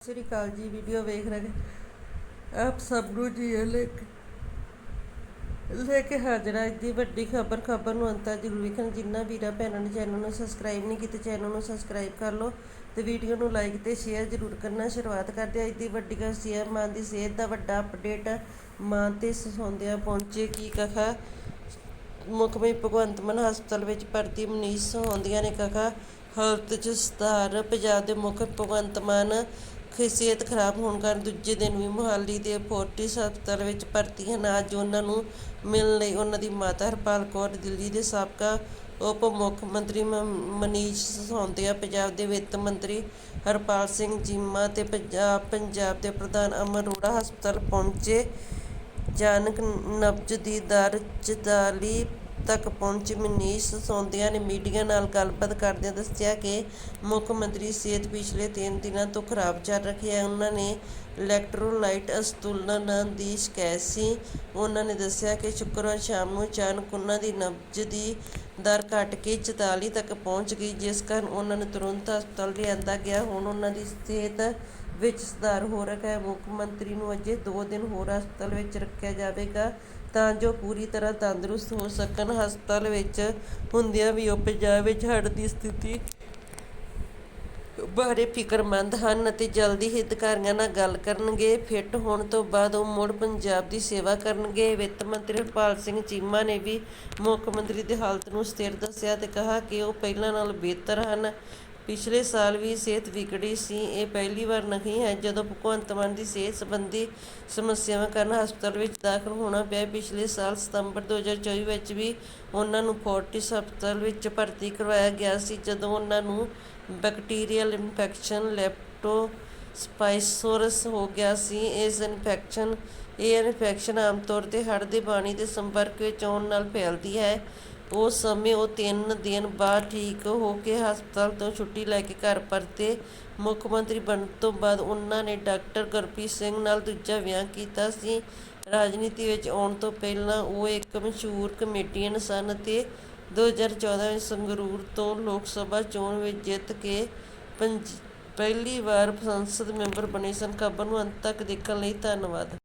ਸਤਿ ਸ਼੍ਰੀ ਅਕਾਲ ਜੀ, ਵੀਡੀਓ ਵੇਖ ਰਹੇ ਆਪ ਸਭ ਨੂੰ ਜੀ ਇਹ ਲੈ ਕੇ ਲੈ ਕੇ ਹਾਜ਼ਰ ਹਾਂ ਅੱਜ ਦੀ ਵੱਡੀ ਖਬਰ ਖਬਰ ਨੂੰ ਅੰਤ ਤੱਕ ਜ਼ਰੂਰ ਵੇਖਣ। ਜਿੰਨਾ ਵੀਰਾਂ, ਭੈਣਾਂ ਨੇ ਚੈਨਲ ਨੂੰ ਸਬਸਕ੍ਰਾਈਬ ਨਹੀਂ ਕੀਤਾ, ਚੈਨਲ ਨੂੰ ਸਬਸਕ੍ਰਾਈਬ ਕਰ ਲਓ ਤੇ ਵੀਡੀਓ ਨੂੰ ਲਾਈਕ ਤੇ ਸ਼ੇਅਰ ਜ਼ਰੂਰ ਕਰਨਾ। ਸ਼ੁਰੂਆਤ ਕਰਦੇ ਹਾਂ। ਅੱਜ ਦੀ ਵੱਡੀ ਗੱਲ ਸੀਐਮ ਮਾਨ ਦੀ ਸਿਹਤ ਦਾ ਵੱਡਾ ਅਪਡੇਟ ਮਾਨ ਤੇ ਸੌਂਦਿਆਂ ਪਹੁੰਚੇ ਕੀ ਕਹਾ? ਮੁੱਖ ਮੰਤਰੀ ਭਗਵੰਤ ਮਾਨ ਹਸਪਤਾਲ ਵਿੱਚ ਭਰਤੀ ਮਨੀਸ਼ ਸਹੌਂਦੀਆਂ ਨੇ ਕਹਾ, ਹਾਲਤ 'ਚ ਸੁਧਾਰ ਪੰਜਾਬ ਦੇ ਮੁੱਖ ਭਗਵੰਤ ਮਾਨ ਦੀ ਸਿਹਤ ਖਰਾਬ ਹੋਣ ਕਾਰਨ ਦੂਜੇ ਦਿਨ ਵੀ ਮੁਹਾਲੀ ਦੇ ਫੋਰਟਿਸ ਹਸਪਤਾਲ ਵਿੱਚ ਭਰਤੀ ਹਨ ਅੱਜ ਉਹਨਾਂ ਨੂੰ ਮਿਲਣ ਲਈ ਉਹਨਾਂ ਦੀ ਮਾਤਾ ਹਰਪਾਲ ਕੌਰ ਦਿੱਲੀ ਦੇ ਸਾਬਕਾ ਉਪ ਮੁੱਖ ਮੰਤਰੀ ਮਨੀਸ਼ ਸੌਂਦਿਆ, ਪੰਜਾਬ ਦੇ ਵਿੱਤ ਮੰਤਰੀ ਹਰਪਾਲ ਸਿੰਘ ਚੀਮਾ ਤੇ ਪੰਜਾਬ ਪੰਜਾਬ ਦੇ ਪ੍ਰਧਾਨ ਅਮਰ ਅਰੋੜਾ ਹਸਪਤਾਲ ਪਹੁੰਚੇ। ਜਾਨਕ ਨਬਜ਼ ਦੀ ਦਰ 44 ਤੱਕ ਪਹੁੰਚੀ ਮਨੀਸ਼ ਸੌਂਦਿਆਂ ਨੇ ਮੀਡੀਆ ਨਾਲ ਗੱਲਬਾਤ ਕਰਦਿਆਂ ਦੱਸਿਆ ਕਿ ਮੁੱਖ ਮੰਤਰੀ ਸਿਹਤ ਪਿਛਲੇ 3 ਦਿਨਾਂ ਤੋਂ ਖਰਾਬ ਚੱਲ ਰਹੀ ਹੈ। ਉਹਨਾਂ ਨੇ ਇਲੈਕਟ੍ਰੋਲਾਈਟ ਅਸੰਤੁਲਨ ਦੀ ਸ਼ਿਕਾਇਤ ਸੀ। ਉਹਨਾਂ ਨੇ ਦੱਸਿਆ ਕਿ ਸ਼ੁੱਕਰਵਾਰ ਸ਼ਾਮ ਨੂੰ ਅਚਾਨਕ ਉਹਨਾਂ ਦੀ ਨਬਜ਼ ਦੀ ਦਰ ਘਟ ਕੇ 44 ਤੱਕ ਪਹੁੰਚ ਗਈ, ਜਿਸ ਕਾਰਨ ਉਹਨਾਂ ਨੂੰ ਤੁਰੰਤ ਹਸਪਤਾਲ ਲਿਆਂਦਾ ਗਿਆ। ਹੁਣ ਉਹਨਾਂ ਦੀ ਸਿਹਤ ਵਿੱਚ ਸੁਧਾਰ ਹੋ ਰਿਹਾ ਹੈ। ਮੁੱਖ ਮੰਤਰੀ ਨੂੰ ਅਜੇ 2 ਦਿਨ ਹੋਰ ਹਸਪਤਾਲ ਵਿੱਚ ਰੱਖਿਆ ਜਾਵੇਗਾ ਤਾਂ ਜੋ ਪੂਰੀ ਤਰ੍ਹਾਂ ਤੰਦਰੁਸਤ ਹੋ ਸਕਣ। ਹਸਪਤਾਲ ਵਿੱਚ ਹੁੰਦਿਆਂ ਵੀ ਉਹ ਪੰਜਾਬ ਵਿੱਚ ਹੜ੍ਹ ਦੀ ਸਥਿਤੀ ਬਾਰੇ ਫਿਕਰਮੰਦ ਹਨ ਅਤੇ ਜਲਦੀ ਹੀ ਅਧਿਕਾਰੀਆਂ ਨਾਲ ਗੱਲ ਕਰਨਗੇ। ਫਿੱਟ ਹੋਣ ਤੋਂ ਬਾਅਦ ਉਹ ਮੁੜ ਪੰਜਾਬ ਦੀ ਸੇਵਾ ਕਰਨਗੇ। ਵਿੱਤ ਮੰਤਰੀ ਹਰਪਾਲ ਸਿੰਘ ਚੀਮਾ ਨੇ ਵੀ ਮੁੱਖ ਮੰਤਰੀ ਦੀ ਹਾਲਤ ਨੂੰ ਸਥਿਰ ਦੱਸਿਆ ਤੇ ਕਿਹਾ ਕਿ ਉਹ ਪਹਿਲਾਂ ਨਾਲ ਬਿਹਤਰ ਹਨ। ਪਿਛਲੇ ਸਾਲ ਵੀ ਸਿਹਤ ਵਿਗੜੀ ਸੀ। ਇਹ ਪਹਿਲੀ ਵਾਰ ਨਹੀਂ ਹੈ ਜਦੋਂ ਭਗਵੰਤ ਮਾਨ ਦੀ ਸਿਹਤ ਸੰਬੰਧੀ ਸਮੱਸਿਆਵਾਂ ਕਾਰਨ ਹਸਪਤਾਲ ਵਿੱਚ ਦਾਖਲ ਹੋਣਾ ਪਿਆ। ਪਿਛਲੇ ਸਾਲ ਸਤੰਬਰ 2024 ਵਿੱਚ ਵੀ ਉਹਨਾਂ ਨੂੰ ਫੋਰਟਿਸ ਹਸਪਤਾਲ ਵਿੱਚ ਭਰਤੀ ਕਰਵਾਇਆ ਗਿਆ ਸੀ। ਜਦੋਂ ਉਹਨਾਂ ਨੂੰ ਬੈਕਟੀਰੀਅਲ ਇਨਫੈਕਸ਼ਨ ਲੈਪਟੋਸਪਾਇਰੋਸਿਸ ਹੋ ਗਿਆ ਸੀ। ਇਸ ਇਨਫੈਕਸ਼ਨ, ਇਹ ਇਨਫੈਕਸ਼ਨ ਆਮ ਤੌਰ ਤੇ ਹੜ੍ਹ ਦੇ ਪਾਣੀ ਦੇ ਸੰਪਰਕ ਵਿੱਚ ਆਉਣ ਨਾਲ ਫੈਲਦੀ ਹੈ। ਉਸ ਸਮੇਂ ਉਹ ਤਿੰਨ ਦਿਨ ਬਾਅਦ ਠੀਕ ਹੋ ਕੇ ਹਸਪਤਾਲ ਤੋਂ ਛੁੱਟੀ ਲੈ ਕੇ ਘਰ ਪਰਤੇ ਮੁੱਖ ਮੰਤਰੀ ਬਣਨ ਤੋਂ ਬਾਅਦ ਉਹਨਾਂ ਨੇ ਡਾਕਟਰ ਗੁਰਪ੍ਰੀਤ ਸਿੰਘ ਨਾਲ ਦੂਜਾ ਵਿਆਹ ਕੀਤਾ ਸੀ। ਰਾਜਨੀਤੀ ਵਿੱਚ ਆਉਣ ਤੋਂ ਪਹਿਲਾਂ ਉਹ ਇੱਕ ਮਸ਼ਹੂਰ ਕਮੇਡੀਅਨ ਸਨ ਅਤੇ 2014 ਵਿੱਚ ਸੰਗਰੂਰ ਤੋਂ ਲੋਕ ਸਭਾ ਚੋਣ ਵਿੱਚ ਜਿੱਤ ਕੇ ਪੰਜ, ਪਹਿਲੀ ਵਾਰ ਸੰਸਦ ਮੈਂਬਰ ਬਣੇ ਸਨ। ਖਬਰ ਨੂੰ ਅੰਤ ਤੱਕ ਦੇਖਣ ਲਈ ਧੰਨਵਾਦ।